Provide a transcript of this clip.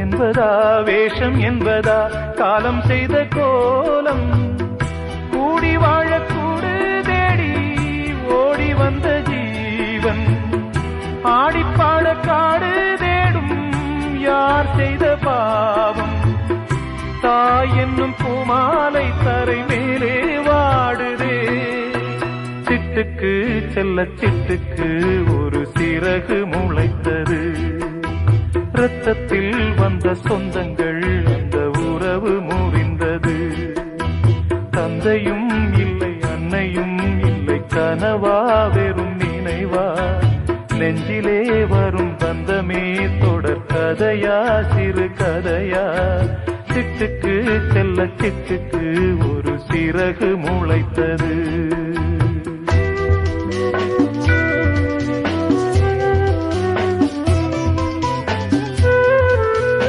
என்பதா? வேஷம் என்பதா? காலம் செய்த கோலம். கூடி வாழக்கூடு தேடி ஓடி வந்த ஜீவன். ஆடிப்பாட காடு தேடும் யார் செய்த பாவம். தாய் என்னும் பூமாலை தரை மேலே வாடுதே. சிட்டுக்கு செல்ல சிட்டுக்கு ஒரு சிறகு முளைத்தது ரத்தத்தில் வந்த சொந்தங்கள் அந்த உறவு முறிந்தது. தந்தையும் இல்லை அன்னையும் இல்லை கனவா வெறும் நினைவா? நெஞ்சிலே வரும் பந்தமே தொடர் கதையா சிறு கதையா? சிட்டுக்கு செல்ல சிட்டுக்கு ஒரு சிறகு முளைத்தது.